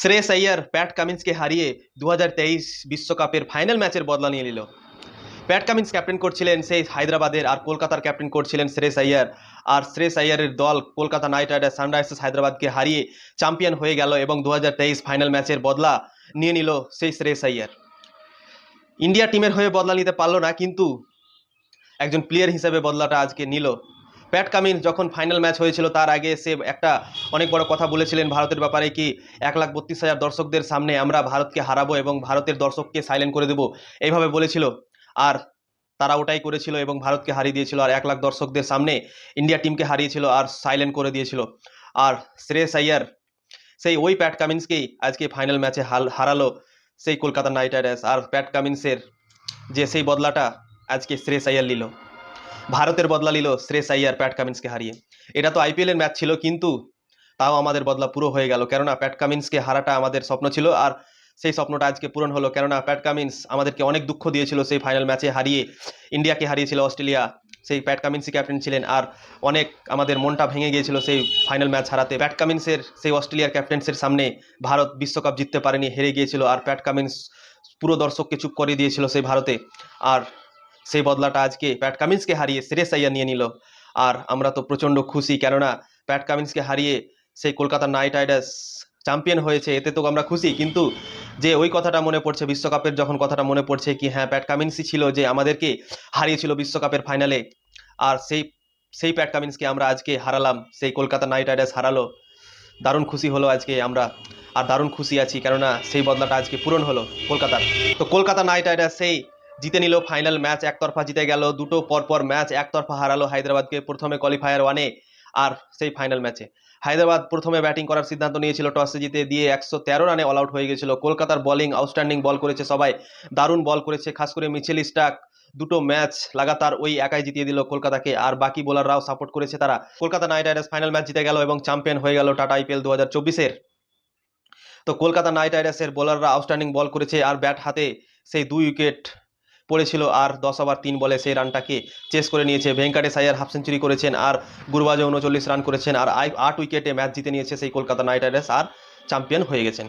শ্রেয়স আইয়ার প্যাট কামিন্সকে হারিয়ে দু বিশ্বকাপের ফাইনাল ম্যাচের বদলা নিয়ে নিল। প্যাট কামিন্স ক্যাপ্টেন করছিলেন সেই হায়দ্রাবাদের আর কলকাতার ক্যাপ্টেন করছিলেন শ্রেয়স আইয়ার। আর শ্রেয়স আইয়ারের দল কলকাতা নাইট রাইডার্স সানরাইজার্স হায়দ্রাবাদকে হারিয়ে চ্যাম্পিয়ন হয়ে গেল এবং দু হাজার তেইশ ফাইনাল ম্যাচের বদলা নিয়ে নিল সেই শ্রেয়স আইয়ার। ইন্ডিয়া টিমের হয়ে বদলা নিতে পারল না, কিন্তু একজন প্লেয়ার হিসেবে বদলাটা আজকে নিল। প্যাট কামিন্স যখন ফাইনাল ম্যাচ হয়েছিল, তার আগে সে একটা অনেক বড় কথা বলেছিলেন ভারতের ব্যাপারে কি, এক লাখ বত্রিশ হাজার দর্শকদের সামনে আমরা ভারতকে হারাবো এবং ভারতের দর্শককে সাইলেন্ট করে দেবো, এইভাবে বলেছিল। আর তারা ওটাই করেছিল এবং ভারতকে হারিয়ে দিয়েছিল, আর এক লাখ দর্শকদের সামনে ইন্ডিয়া টিমকে হারিয়েছিল আর সাইলেন্ট করে দিয়েছিল। আর শ্রেয়স আইয়ার সেই ওই প্যাট কামিন্সকেই আজকে ফাইনাল ম্যাচে হাল, হারালো সেই কলকাতা নাইট রাইডার্স। আর প্যাট কামিন্সের যে সেই বদলাটা আজকে শ্রেয়স আইয়ার নিল। ভারতের বদলা নিল শ্রেয়স আইয়ার প্যাট কামিন্সকে হারিয়ে। এটা তো আইপিএলের ম্যাচ ছিল, কিন্তু তাও আমাদের বদলা পুরো হয়ে গেল। কেননা প্যাট কামিন্সকে হারাটা আমাদের স্বপ্ন ছিল, আর সেই স্বপ্নটা আজকে পূরণ হলো। কেননা প্যাট কামিন্স আমাদেরকে অনেক দুঃখ দিয়েছিল সেই ফাইনাল ম্যাচে হারিয়ে, ইন্ডিয়াকে হারিয়েছিল অস্ট্রেলিয়া, সেই প্যাট কামিন্সই ক্যাপ্টেন ছিলেন, আর অনেক আমাদের মনটা ভেঙে গিয়েছিল সেই ফাইনাল ম্যাচ হারাতে। প্যাট কামিন্সের, সেই অস্ট্রেলিয়ার ক্যাপ্টেন্সের সামনে ভারত বিশ্বকাপ জিততে পারেনি, হেরে গিয়েছিল, আর প্যাট কামিন্স পুরো দর্শককে চুপ করে দিয়েছিল সেই ভারতে। আর সেই বদলাটা আজকে প্যাট কামিন্সকে হারিয়ে শ্রেয়স আইয়ার নিয়ে নিল। আর আমরা তো প্রচণ্ড খুশি, কেননা প্যাট কামিন্সকে হারিয়ে সেই কলকাতা নাইট রাইডার্স চ্যাম্পিয়ন হয়েছে, এতে তো আমরা খুশি। কিন্তু যে ওই কথাটা মনে পড়ছে বিশ্বকাপের, যখন কথাটা মনে পড়ছে কি হ্যাঁ প্যাট কামিন্সই ছিল যে আমাদেরকে হারিয়েছিল বিশ্বকাপের ফাইনালে, আর সেই সেই প্যাট কামিন্সকে আমরা আজকে হারালাম, সেই কলকাতা নাইট রাইডার্স হারালো। দারুণ খুশি হলো আজকে আমরা, আর দারুণ খুশি আছি, কেননা সেই বদলাটা আজকে পূরণ হলো কলকাতার। তো কলকাতা নাইট রাইডার্স সেই জিতে নিল ফাইনাল ম্যাচ, একতরফা জিতে গেল দুটো, পরপর ম্যাচ একতরফা হারালো হায়দ্রাবাদকে প্রথমে কোয়ালিফায়ার ওয়ানে আর সেই ফাইনাল ম্যাচে। হায়দ্রাবাদ প্রথমে ব্যাটিং করার সিদ্ধান্ত নিয়েছিল, টসে জিতে দিয়ে একশো তেরো রানে অল আউট হয়ে গেছিল। কলকাতার বোলিং আউটস্ট্যান্ডিং বল করেছে সবাই, দারুণ বল করেছে, খাস করে মিচেল স্টাক দুটো ম্যাচ লাগাতার ওই একাই জিতিয়ে দিল কলকাতাকে, আর বাকি বোলাররাও সাপোর্ট করেছে তারা। Kolkata Knight Riders final match জিতে গেল এবং চ্যাম্পিয়ন হয়ে গেল টাটা আইপিএল দু হাজার চব্বিশের। তো কলকাতা নাইট রাইডার্সের বোলাররা আউটস্ট্যান্ডিং বল করেছে, আর ব্যাট হাতে সেই দুই উইকেট পড়েছিল আর দশ ওভার তিন বলে সেই রানটাকে চেস করে নিয়েছে। ভেঙ্কাটেশ আয়ার হাফ সেঞ্চুরি করেছেন আর গুরবাজে উনচল্লিশ রান করেছেন আর আট উইকেটে ম্যাচ জিতে নিয়েছে সেই কলকাতা নাইট রাইডার্স আর চ্যাম্পিয়ন হয়ে গেছেন।